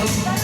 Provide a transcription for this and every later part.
Christmas.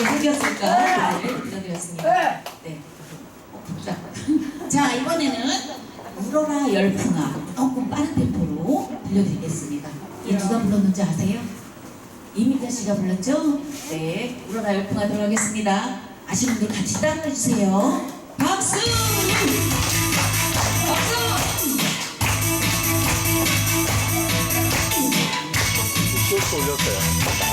어떻게 생겼을까 부탁드렸습니다. 네. 네. 네. 자. 이번에는 울어라 열풍아 조금 빠른 템포로 들려드리겠습니다. 이 누가 불렀는지 아세요? 이민자 씨가 불렀죠? 네, 울어라 열풍아 들어가겠습니다. 아시는 분들 같이 따라해주세요. 박수! 박수! 또 올렸어요.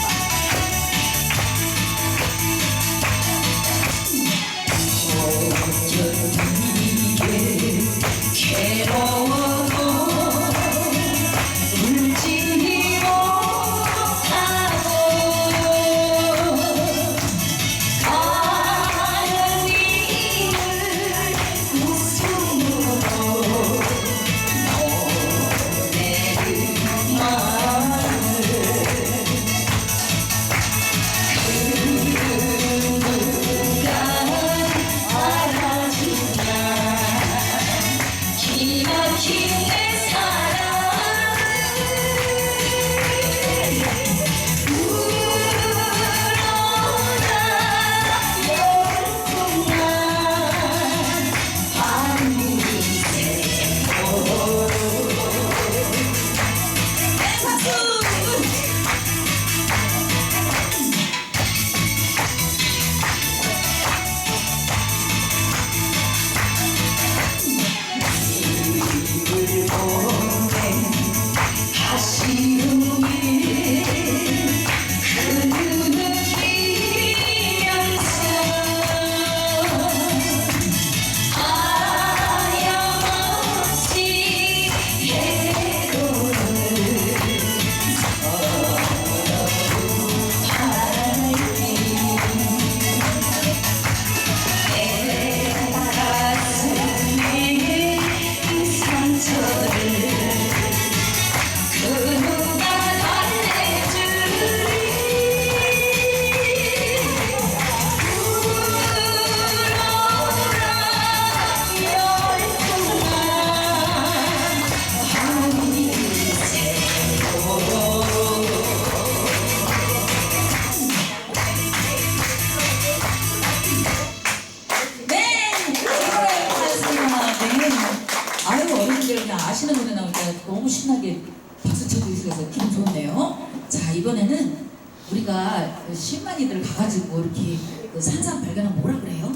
아시는 노래 나오니까 너무 신나게 박수 쳐주고 있어서 기분 좋네요. 자, 이번에는 우리가 신만이들 가가지고 이렇게 그 산산 발견하면 뭐라 그래요?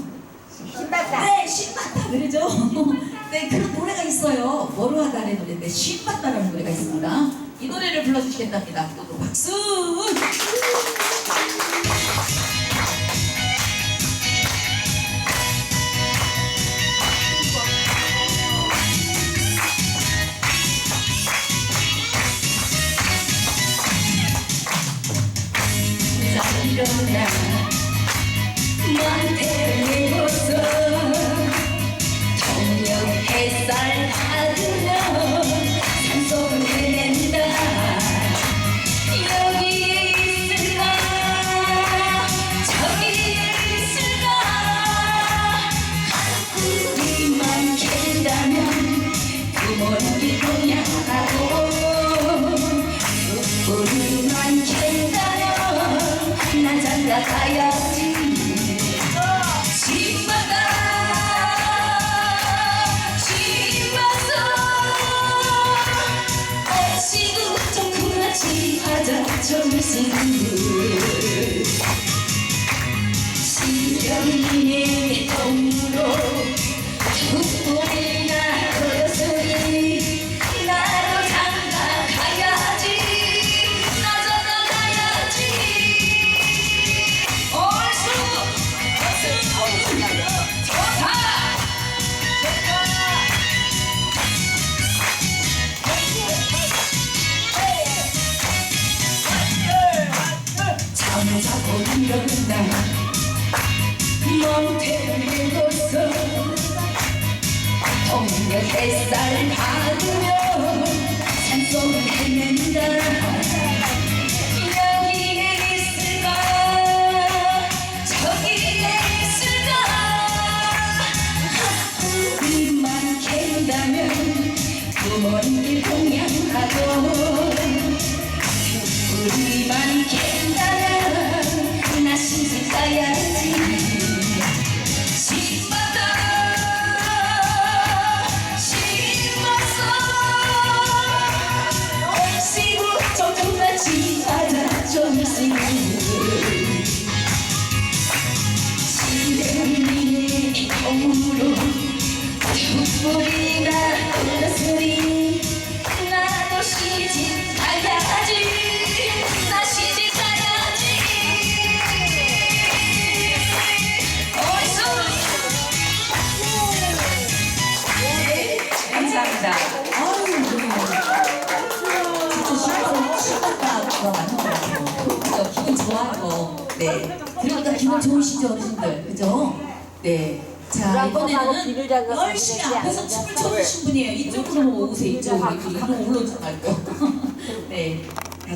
신받다. 네, 신받다 그러죠. 네, 그런 노래가 있어요. 머루하다의 노래인데 신받다라는 노래가 있습니다. 이 노래를 불러주시겠답니다. 그 박수! Yeah. 조 벗어 동네 햇살 받으며 산속을 헤맨다. 그먼길 동양하고 네. 그러니까 기분 좋으시죠 어르신들? 그죠? 네 자 이번에는 열심히 앞에서 춤을 춰주신 분이에요. 이쪽으로 오세요. 이쪽으로. 이쪽으로 올라오지 말고. 네